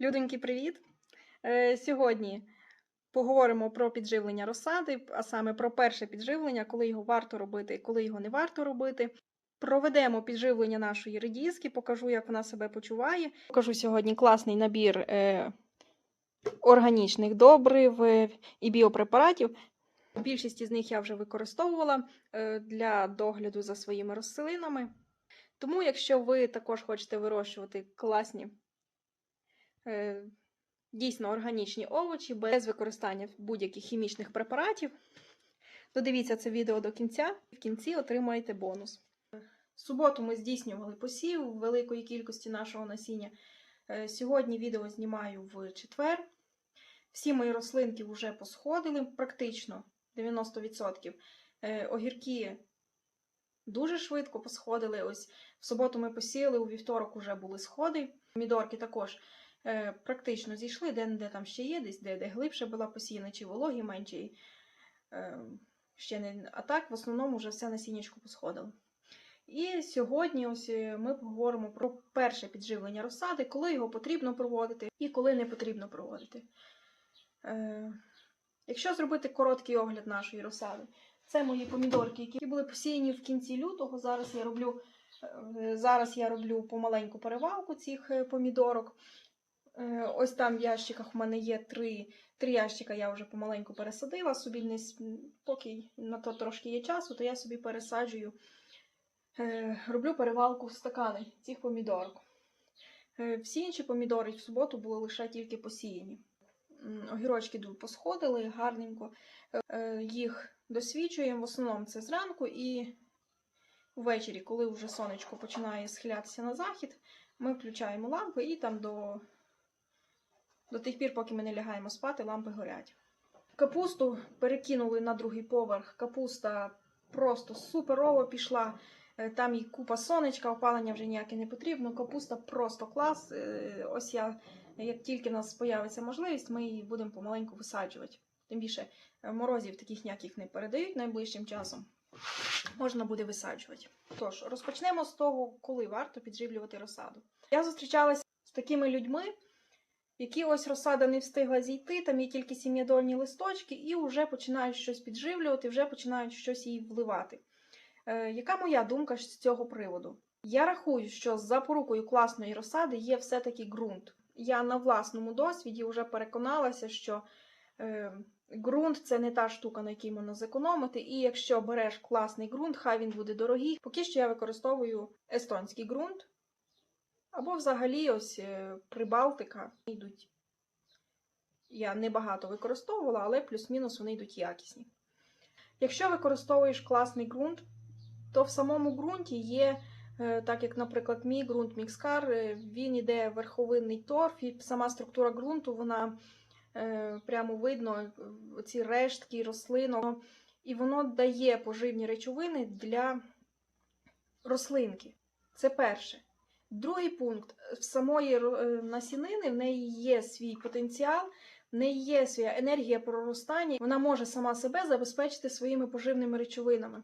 Людоньки, привіт! Е, Сьогодні поговоримо про підживлення розсади, а саме про перше підживлення, коли його варто робити і коли його не варто робити. Проведемо підживлення нашої редіски, покажу, як вона себе почуває. Покажу сьогодні класний набір е, органічних добрив е, і біопрепаратів. Більшість із них я вже використовувала для догляду за своїми розселинами. Тому, якщо ви також хочете вирощувати класні дійсно органічні овочі без використання будь-яких хімічних препаратів. Додивіться це відео до кінця, і в кінці отримаєте бонус. В суботу ми здійснювали посів великої кількості нашого насіння. Е, Сьогодні відео знімаю в четвер. Всі мої рослинки вже посходили, практично 90%. Е, Огірки дуже швидко посходили. Ось в суботу ми посіяли, у вівторок вже були сходи. Помідорки також е, практично зійшли, де-де там ще є, десь де, де глибше була посіяна, чи вологі менше. і, Е, ще не... А так, в основному, вже все насіннячко посходило. І сьогодні ось е, ми поговоримо про перше підживлення розсади, коли його потрібно проводити і коли не потрібно проводити. Е, якщо зробити короткий огляд нашої розсади, це мої помідорки, які були посіяні в кінці лютого. Зараз я роблю, е, зараз я роблю помаленьку перевалку цих е, помідорок. Е, Ось там в ящиках в мене є три, три ящика, я вже помаленьку пересадила собі, не, поки на то трошки є часу, то я собі пересаджую, е, роблю перевалку в стакани цих помідорок. Е, Всі інші помідори в суботу були лише тільки посіяні. Огірочки посходили гарненько. Їх досвідчуємо. В основному це зранку і ввечері, коли вже сонечко починає схилятися на захід, ми включаємо лампи і там до, до тих пір, поки ми не лягаємо спати, лампи горять. Капусту перекинули на другий поверх. Капуста просто суперово пішла. Е, Там і купа сонечка, опалення вже ніяке не потрібно. Капуста просто клас. Е, Ось я, як тільки в нас з'явиться можливість, ми її будемо помаленьку висаджувати. Тим більше е, морозів таких ніяких не передають найближчим часом. Можна буде висаджувати. Тож, розпочнемо з того, коли варто підживлювати розсаду. Я зустрічалася з такими людьми, які ось розсада не встигла зійти, там є тільки сім'ядольні листочки, і вже починають щось підживлювати, вже починають щось їй вливати. Е, яка моя думка з цього приводу? Я рахую, що запорукою класної розсади є все-таки ґрунт. Я на власному досвіді вже переконалася, що е, ґрунт це не та штука, на якій можна зекономити. І якщо береш класний ґрунт, хай він буде дорогий. Поки що я використовую естонський ґрунт. Або взагалі ось е, Прибалтика йдуть. Я небагато використовувала, але плюс-мінус вони йдуть якісні. Якщо використовуєш класний ґрунт, то в самому ґрунті є, е, так як, наприклад, мій ґрунт Мікскар, е, він іде верховинний торф, і сама структура ґрунту, вона прямо видно, ці рештки, рослину, і воно дає поживні речовини для рослинки. Це перше. Другий пункт. В самої е, насінини в неї є свій потенціал, в неї є своя енергія проростання, вона може сама себе забезпечити своїми поживними речовинами.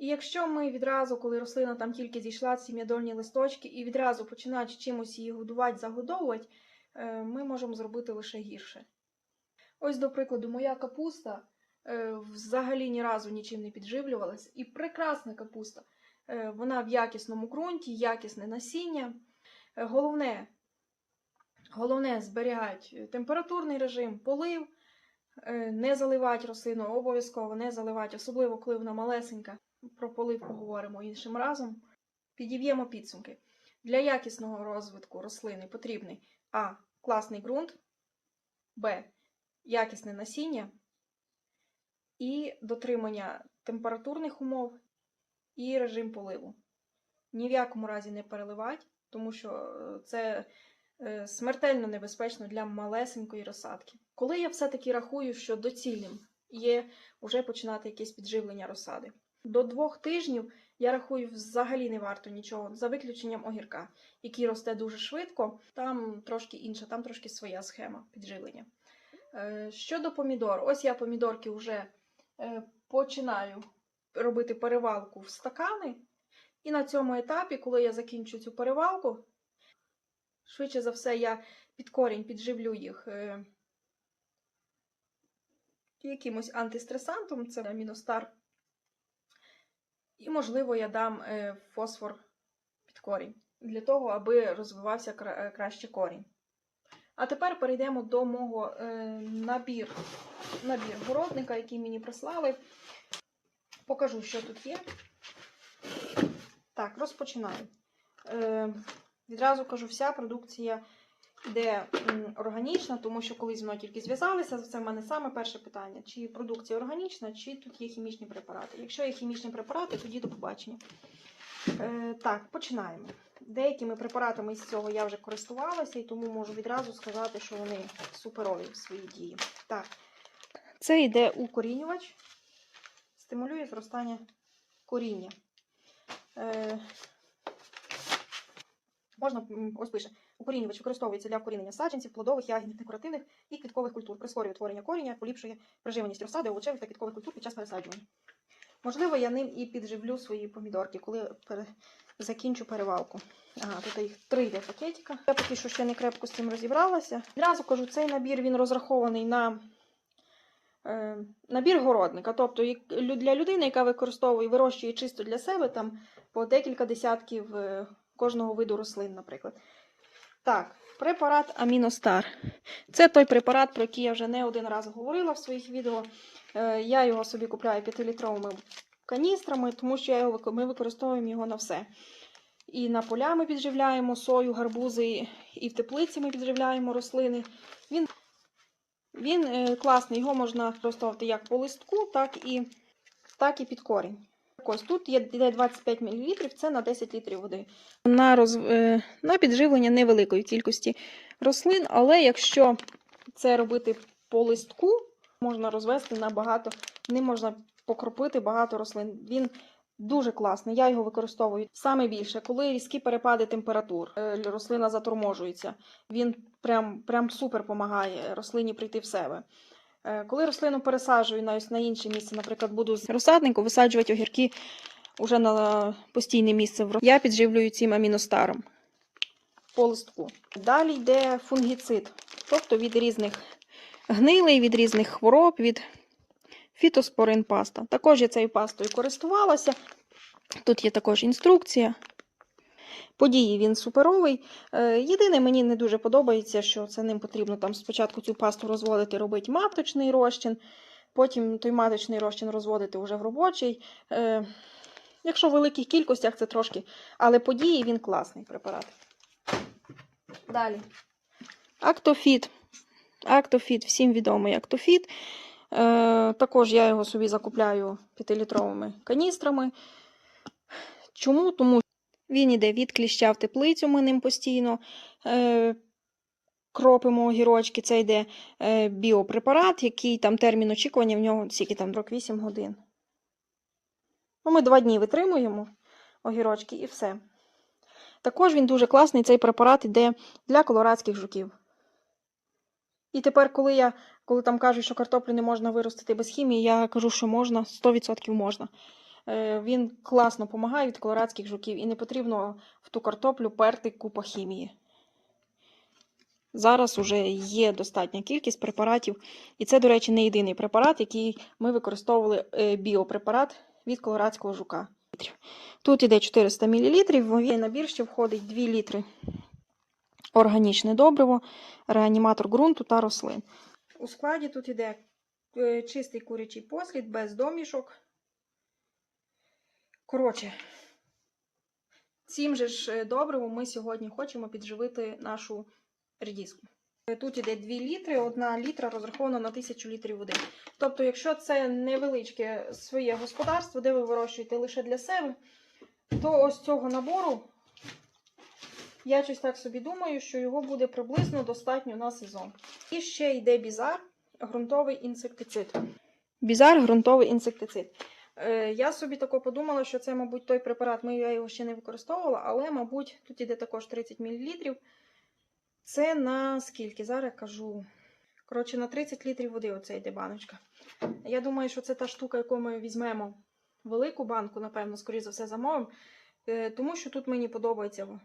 І якщо ми відразу, коли рослина там тільки зійшла, ці м'ядольні листочки, і відразу починають чимось її годувати, загодовувати, е, ми можемо зробити лише гірше. Ось, до прикладу, моя капуста е, взагалі ні разу нічим не підживлювалась, і прекрасна капуста. Е, Вона в якісному ґрунті, якісне насіння. Е, Головне, головне зберігати температурний режим, полив, е, не заливати рослину, обов'язково не заливати, особливо коли вона малесенька. Про полив поговоримо іншим разом. Підіб'ємо підсумки. Для якісного розвитку рослини потрібний А. Класний ґрунт, Б. Якісне насіння і дотримання температурних умов і режим поливу. Ні в якому разі не переливати, тому що е, це е, смертельно небезпечно для малесенької розсадки. Коли я все-таки рахую, що доцільним є вже починати якесь підживлення розсади. До двох тижнів я рахую, взагалі не варто нічого, за виключенням огірка, який росте дуже швидко. Там трошки інша, там трошки своя схема підживлення. Е, Щодо помідор, ось я помідорки вже починаю робити перевалку в стакани. І на цьому етапі, коли я закінчу цю перевалку, швидше за все, я під корінь підживлю їх е, якимось антистресантом, це аміностар. І, можливо, я дам е, фосфор під корінь для того, аби розвивався е, краще корінь. А тепер перейдемо до мого набір, набір городника, який мені прислали. Покажу, що тут є. Так, розпочинаю. Е, відразу кажу, вся продукція йде органічна, тому що коли зі мною тільки зв'язалися, це в мене саме перше питання: чи продукція органічна, чи тут є хімічні препарати. Якщо є хімічні препарати, тоді до побачення. Е, так, починаємо. Деякими препаратами з цього я вже користувалася, і тому можу відразу сказати, що вони суперові в своїй дії. Так, це йде укорінювач, стимулює зростання коріння. Е, можна, ось пише, укорінювач використовується для вкорінення саджанців, плодових, ягідних, декоративних і квіткових культур, прискорює утворення коріння, поліпшує приживаність розсади, овочевих та квіткових культур під час пересаджування. Можливо, я ним і підживлю свої помідорки, коли пере... закінчу перевалку. Ага, тут їх три йде пакетика. Я поки що ще не крепко з цим розібралася. Відразу кажу, цей набір він розрахований на набір городника. Тобто для людини, яка використовує, вирощує чисто для себе, там по декілька десятків е, кожного виду рослин, наприклад. Так, препарат Аміностар. Це той препарат, про який я вже не один раз говорила в своїх відео. Е, Я його собі купляю 5-літровими каністрами, тому що я його, ми використовуємо його на все. І на поля ми підживляємо сою, гарбузи, і в теплиці ми підживляємо рослини. Він, він е, класний, його можна використовувати як по листку, так і, так і під корінь. Ось тут є 25 мл, це на 10 літрів води. На, роз, е, на підживлення невеликої кількості рослин, але якщо це робити по листку, можна розвести на багато, ним можна покропити багато рослин. Він дуже класний. Я його використовую саме більше, коли різкі перепади температур, е, рослина заторможується. Він прям, прям супер допомагає рослині прийти в себе. Е, Коли рослину пересаджую на, на інше місце, наприклад, буду з розсаднику висаджувати огірки уже на постійне місце, я підживлюю цим аміностаром по листку. Далі йде фунгіцид, тобто від різних гнилей, від різних хвороб, від фітоспорин паста. Також я цією пастою користувалася. Тут є також інструкція. Події він суперовий. Е, Єдине, мені не дуже подобається, що це ним потрібно там спочатку цю пасту розводити, робити маточний розчин, потім той маточний розчин розводити вже в робочий. Е, Якщо в великих кількостях, це трошки. Але події він класний препарат. Далі. Актофіт. Актофіт, всім відомий Актофіт. Е, також я його собі закупляю 5-літровими каністрами. Чому? Тому він іде від кліща в теплицю, ми ним постійно е, кропимо огірочки. Це йде е, біопрепарат, який там термін очікування в нього скільки там 48 годин. Ну, ми два дні витримуємо огірочки і все. Також він дуже класний, цей препарат йде для колорадських жуків. І тепер, коли я коли там кажуть, що картоплю не можна виростити без хімії, я кажу, що можна, 100% можна. Е, Він класно допомагає від колорадських жуків і не потрібно в ту картоплю перти купа хімії. Зараз вже є достатня кількість препаратів, і це, до речі, не єдиний препарат, який ми використовували е, біопрепарат від колорадського жука. Тут іде 400 мл, в цей набір ще входить 2 літри органічне добриво, реаніматор ґрунту та рослин. У складі тут іде е, чистий курячий послід без домішок. Коротше, цим же ж е, добривом ми сьогодні хочемо підживити нашу редиску. Е, Тут іде 2 літри, 1 літра розрахована на 1000 літрів води. Тобто, якщо це невеличке своє господарство, де ви вирощуєте лише для себе, то ось цього набору я щось так собі думаю, що його буде приблизно достатньо на сезон. І ще йде бізар, ґрунтовий інсектицид. Бізар ґрунтовий інсектицид. Е, я собі тако подумала, що це, мабуть, той препарат, ми я його ще не використовувала, але, мабуть, тут іде також 30 мл. Це на скільки? Зараз кажу. Коротше, на 30 літрів води оце йде баночка. Я думаю, що це та штука, яку ми візьмемо велику банку, напевно, скоріше за все, замовимо. Е, Тому що тут мені подобається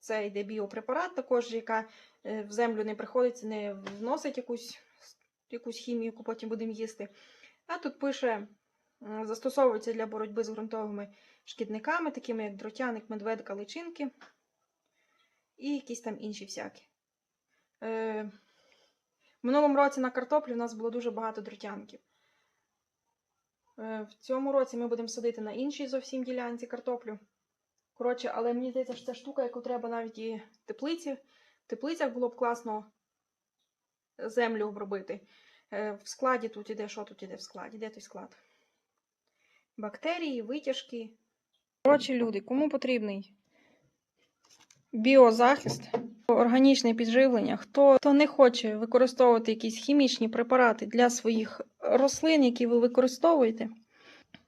це йде біопрепарат, також яка е, в землю не приходиться, не вносить якусь, якусь хімію, яку потім будемо їсти. А тут пише, застосовується для боротьби з ґрунтовими шкідниками, такими як дротяник, медведка, личинки і якісь там інші всякі. Е, в минулому році на картоплі у нас було дуже багато дротянків. Е, в цьому році ми будемо садити на іншій зовсім ділянці картоплю. Коротше, але мені здається, що це штука, яку треба навіть і теплиці. В теплицях було б класно землю обробити. Е, В складі тут іде, що тут іде в складі? Де той склад? Бактерії, витяжки. Коротше, люди, кому потрібний біозахист, органічне підживлення, хто, хто не хоче використовувати якісь хімічні препарати для своїх рослин, які ви використовуєте.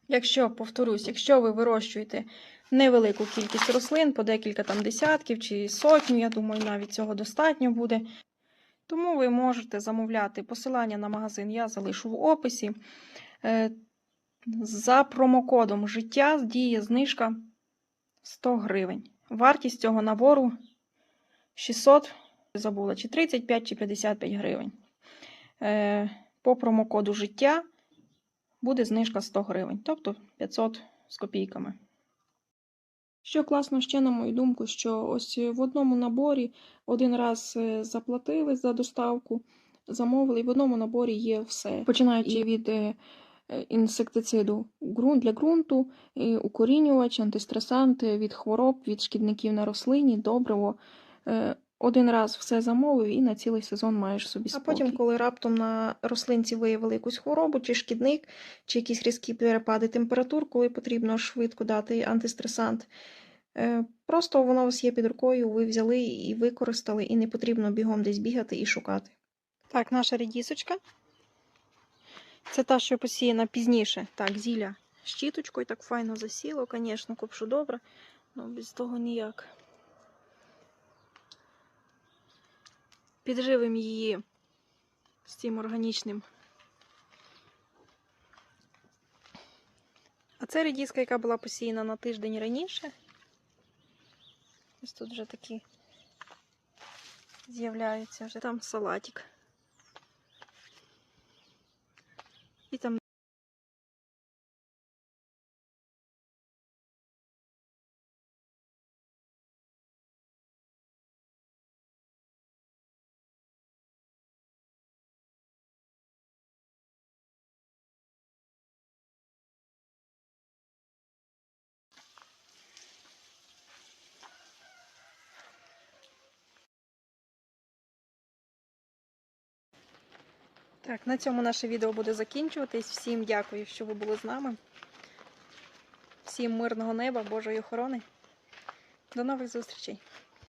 Якщо, повторюсь, якщо ви вирощуєте невелику кількість рослин, по декілька там десятків чи сотню, я думаю, навіть цього достатньо буде. Тому ви можете замовляти посилання на магазин, я залишу в описі. Е, За промокодом життя діє знижка 100 гривень. Вартість цього набору 600, забула, чи 35, чи 55 гривень. Е, По промокоду життя буде знижка 100 гривень, тобто 500 з копійками. Що класно ще, на мою думку, що ось в одному наборі один раз е, заплатили за доставку, замовили, і в одному наборі є все. Починаючи від е, е, інсектициду для ґрунту, укорінювач, антистресанти від хвороб, від шкідників на рослині, добриво. Один раз все замовив і на цілий сезон маєш собі А потім, коли раптом на рослинці виявили якусь хворобу, чи шкідник, чи якісь різкі перепади температур, коли потрібно швидко дати антистресант, е, просто воно у вас є під рукою, ви взяли і використали, і не потрібно бігом десь бігати і шукати. Так, наша рідісочка. Це та, що посіяна пізніше. Так, зілля щіточкою так файно засіло, звісно, копшу добре, але без того ніяк. Підживимо її з цим органічним. А це редіска, яка була посіяна на тиждень раніше. Ось тут вже такі з'являються вже там салатик. І там Так, на цьому наше відео буде закінчуватись. Всім дякую, що ви були з нами. Всім мирного неба, Божої охорони. До нових зустрічей!